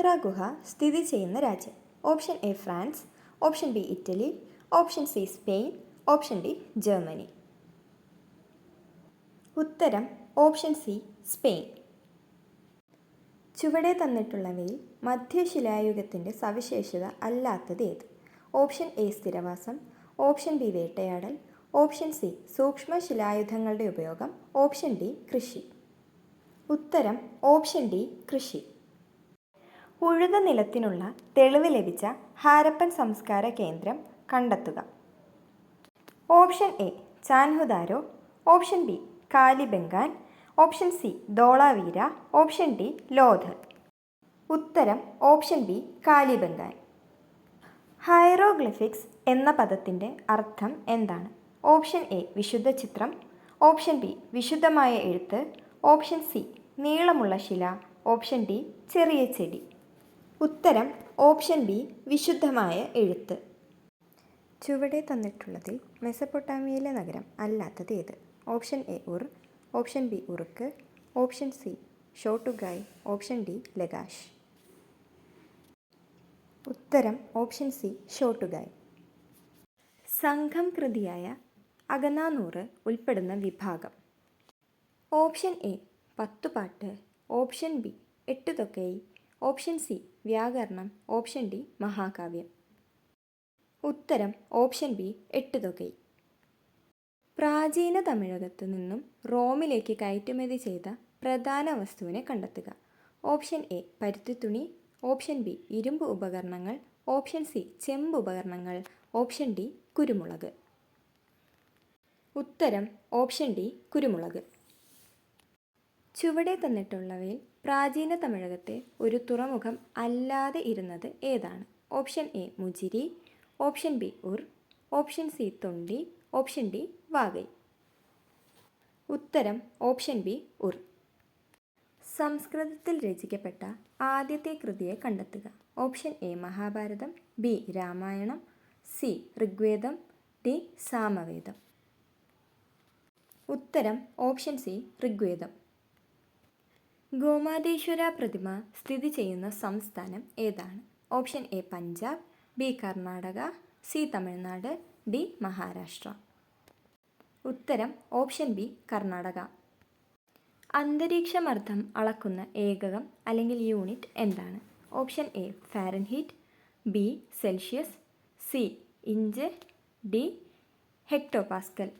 സാൽക്കാമിറ ഗുഹ സ്ഥിതി ചെയ്യുന്ന രാജ്യം. Option A France option B Italy option C Spain option D Germany. ഉത്തരം ഓപ്ഷൻ സി സ്പെയിൻ. ചുവടെ തന്നിട്ടുള്ളവയിൽ മധ്യശിലായുഗത്തിന്റെ സവിശേഷത അല്ലാത്തത് ഏത്? ഓപ്ഷൻ എ സ്ഥിരവാസം ഓപ്ഷൻ ബി വേട്ടയാടൽ ഓപ്ഷൻ സി സൂക്ഷ്മ ശിലായുധങ്ങളുടെ ഉപയോഗം ഓപ്ഷൻ ഡി കൃഷി. ഉത്തരം ഓപ്ഷൻ ഡി കൃഷി. ഉഴുത നിലത്തിനുള്ള തെളിവ് ലഭിച്ച ഹാരപ്പൻ സംസ്കാര കേന്ദ്രം കണ്ടെത്തുക. Option A Chanhudaro. Option B Kalibangan option C Dholavira. Option D Lothal. ഉത്തരം ഓപ്ഷൻ ബി കാലിബംഗാൻ ഹൈറോഗ്ലിഫിക്സ് എന്ന പദത്തിന്റെ അർത്ഥം എന്താണ്? ഓപ്ഷൻ എ വിശുദ്ധ ചിത്രം. ഓപ്ഷൻ ബി വിശുദ്ധമായ എഴുത്ത്. ഓപ്ഷൻ സി നീളമുള്ള ശില. ഓപ്ഷൻ ഡി ചെറിയ ചെടി. ഉത്തരം ഓപ്ഷൻ ബി വിശുദ്ധമായ എഴുത്ത്. ചുവടെ തന്നിട്ടുള്ളതിൽ മെസപ്പൊട്ടാമിയയിലെ നഗരം അല്ലാത്തത് ഏത്? Option A Ur option B Uruk option C Shortugai option D Lagash. ഉത്തരം ഓപ്ഷൻ സി ഷോട്ടുഗായ്. സംഘം കൃതിയായ അകനാനൂറ് ഉൾപ്പെടുന്ന വിഭാഗം. Option A Pattuppattu option B Ettuthokai option C വ്യാകരണം. ഓപ്ഷൻ ഡി മഹാകാവ്യം. ഉത്തരം ഓപ്ഷൻ ബി എട്ട് തുകൈ. പ്രാചീന തമിഴകത്തു നിന്നും റോമിലേക്ക് കയറ്റുമതി ചെയ്ത പ്രധാന വസ്തുവിനെ കണ്ടെത്തുക. ഓപ്ഷൻ എ പരുത്തി തുണി ഓപ്ഷൻ ബി ഇരുമ്പ് ഉപകരണങ്ങൾ. ഓപ്ഷൻ സി ചെമ്പ് ഉപകരണങ്ങൾ. ഓപ്ഷൻ ഡി കുരുമുളക്. ഉത്തരം ഓപ്ഷൻ ഡി കുരുമുളക്. ചുവടെ തന്നിട്ടുള്ളവയിൽ പ്രാചീന തമിഴകത്തെ ഒരു തുറമുഖം അല്ലാതെ ഇരുന്നത് ഏതാണ്? Option A Muziris. Option B Ur. Option C Tondi. Option D Vaigai. ഉത്തരം ഓപ്ഷൻ ബി ഉർ. സംസ്കൃതത്തിൽ രചിക്കപ്പെട്ട ആദ്യത്തെ കൃതിയെ കണ്ടെത്തുക. Option A Mahabharata. B Ramayana. C Rigveda. D Samaveda. ഉത്തരം ഓപ്ഷൻ സി ഋഗ്വേദം. ഗോമാതേശ്വര പ്രതിമ സ്ഥിതി ചെയ്യുന്ന സംസ്ഥാനം ഏതാണ്? Option A Punjab B Karnataka C Tamil Nadu D Maharashtra. ഉത്തരം ഓപ്ഷൻ ബി കർണാടക. അന്തരീക്ഷമർദ്ദം അളക്കുന്ന ഏകകം അല്ലെങ്കിൽ യൂണിറ്റ് എന്താണ്? Option A Fahrenheit B Celsius C inch D hectopascal.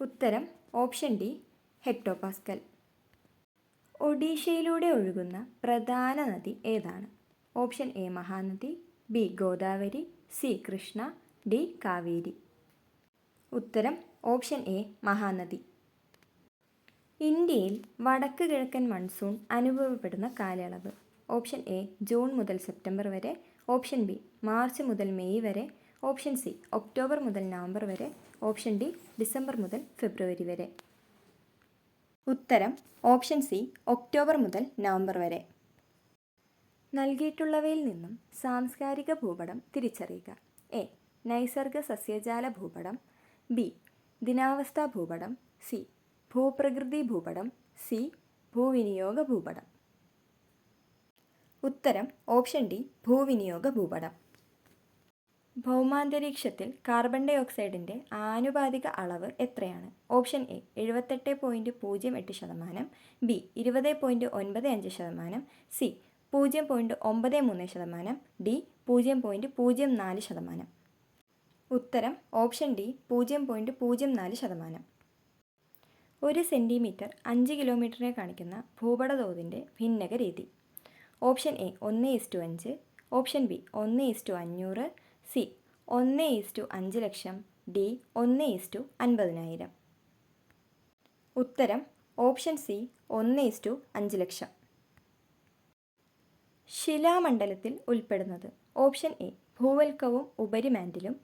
ഉത്തരം ഓപ്ഷൻ ഡി ഹെക്ടോപാസ്കൽ. ഒഡീഷയിലൂടെ ഒഴുകുന്ന പ്രധാന നദി ഏതാണ്? Option A Mahanadi B Godavari C Krishna D Kaveri. ഉത്തരം ഓപ്ഷൻ എ മഹാനദി. ഇന്ത്യയിൽ വടക്ക് കിഴക്കൻ മൺസൂൺ അനുഭവപ്പെടുന്ന കാലയളവ്. ഓപ്ഷൻ എ ജൂൺ മുതൽ സെപ്റ്റംബർ വരെ. ഓപ്ഷൻ ബി മാർച്ച് മുതൽ മെയ് വരെ. ഓപ്ഷൻ സി ഒക്ടോബർ മുതൽ നവംബർ വരെ. ഓപ്ഷൻ ഡി ഡിസംബർ മുതൽ ഫെബ്രുവരി വരെ. ഉത്തരം ഓപ്ഷൻ സി ഒക്ടോബർ മുതൽ നവംബർ വരെ. നൽകിയിട്ടുള്ളവയിൽ നിന്നും സാംസ്കാരിക ഭൂപടം തിരിച്ചറിയുക. എ. നൈസർഗ സസ്യജാല ഭൂപടം. ബി. ദിനാവസ്ഥാ ഭൂപടം. സി. ഭൂപ്രകൃതി ഭൂപടം. സി. ഭൂവിനിയോഗ ഭൂപടം. ഉത്തരം ഓപ്ഷൻ ഡി ഭൂവിനിയോഗ ഭൂപടം. ഭൗമാന്തരീക്ഷത്തിൽ കാർബൺ ഡൈ ഓക്സൈഡിന്റെ ആനുപാതിക അളവ് എത്രയാണ്? ഓപ്ഷൻ എ എഴുപത്തെട്ട് പോയിന്റ് പൂജ്യം എട്ട് ശതമാനം ബി ഇരുപത് പോയിന്റ് ഒൻപത് അഞ്ച് ശതമാനം സി പൂജ്യം പോയിന്റ് ഒമ്പത് മൂന്ന് ശതമാനം ഡി പൂജ്യം പോയിന്റ് പൂജ്യം നാല് ശതമാനം. ഉത്തരം ഓപ്ഷൻ ഡി പൂജ്യം പോയിന്റ് പൂജ്യം നാല് ശതമാനം. ഒരു സെന്റിമീറ്റർ അഞ്ച് കിലോമീറ്ററിനെ കാണിക്കുന്ന ഭൂപട തോതിന്റെ ഭിന്നക രീതി. ഓപ്ഷൻ എ ഒന്ന് ഇസ്റ്റു അഞ്ച് ഓപ്ഷൻ ബി ഒന്ന് ഇസ്റ്റു അഞ്ഞൂറ് സി. ഒന്ന് ഈസ്റ്റു അഞ്ച് ലക്ഷം. ഡി. ഒന്ന് ഈസ്റ്റു അൻപതിനായിരം. ഉത്തരം ഓപ്ഷൻ സി ഒന്ന് ഈസ്റ്റു അഞ്ച് ലക്ഷം. ശിലാമണ്ഡലത്തിൽ ഉൾപ്പെടുന്നത് ഓപ്ഷൻ എ ഭൂവൽക്കവും ഉപരിമാൻഡിലും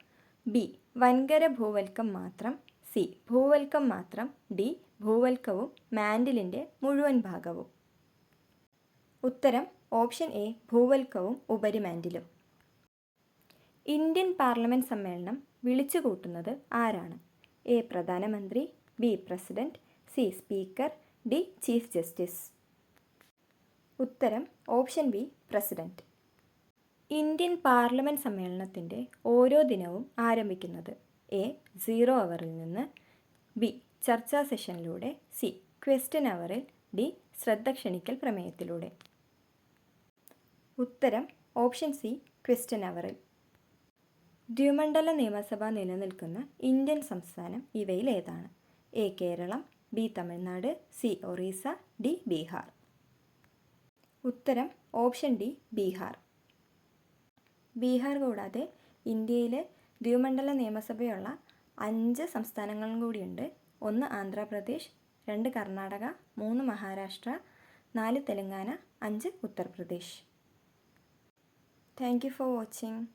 ബി വൻകര ഭൂവൽക്കം മാത്രം സി ഭൂവൽക്കം മാത്രം ഡി ഭൂവൽക്കവും മാൻഡിലിന്റെ മുഴുവൻ ഭാഗവും. ഉത്തരം ഓപ്ഷൻ എ ഭൂവൽക്കവും ഉപരിമാൻഡിലും. ഇന്ത്യൻ പാർലമെന്റ് സമ്മേളനം വിളിച്ചു കൂട്ടുന്നത് ആരാണ്? എ. പ്രധാനമന്ത്രി B. President C. Speaker D. Chief justice. ഉത്തരം option B president. Indian parliament സമ്മേളനത്തിന്റെ ഓരോ ദിനവും ആരംഭിക്കുന്നത് എ. സീറോ അവറിൽ നിന്ന് ബി. ചർച്ചാ സെഷനിലൂടെ സി. ക്വസ്റ്റ്യൻ അവറിൽ ഡി. ശ്രദ്ധ ക്ഷണിക്കൽ പ്രമേയത്തിലൂടെ. ഉത്തരം ഓപ്ഷൻ സി ക്വസ്റ്റ്യൻ അവറിൽ. ദ്വിമണ്ഡല നിയമസഭ നിലനിൽക്കുന്ന ഇന്ത്യൻ സംസ്ഥാനം ഇവയിൽ ഏതാണ് A. Kerala B. Tamil Nadu C. Orissa D. Bihar. ഉത്തരം ഓപ്ഷൻ ഡി ബീഹാർ. ബീഹാർ കൂടാതെ ഇന്ത്യയിലെ ദ്വിമണ്ഡല നിയമസഭയുള്ള അഞ്ച് സംസ്ഥാനങ്ങളും കൂടിയുണ്ട്. ഒന്ന് ആന്ധ്രാപ്രദേശ് രണ്ട് കർണാടക മൂന്ന് മഹാരാഷ്ട്ര നാല് തെലങ്കാന അഞ്ച് Uttar Pradesh. Thank you for watching.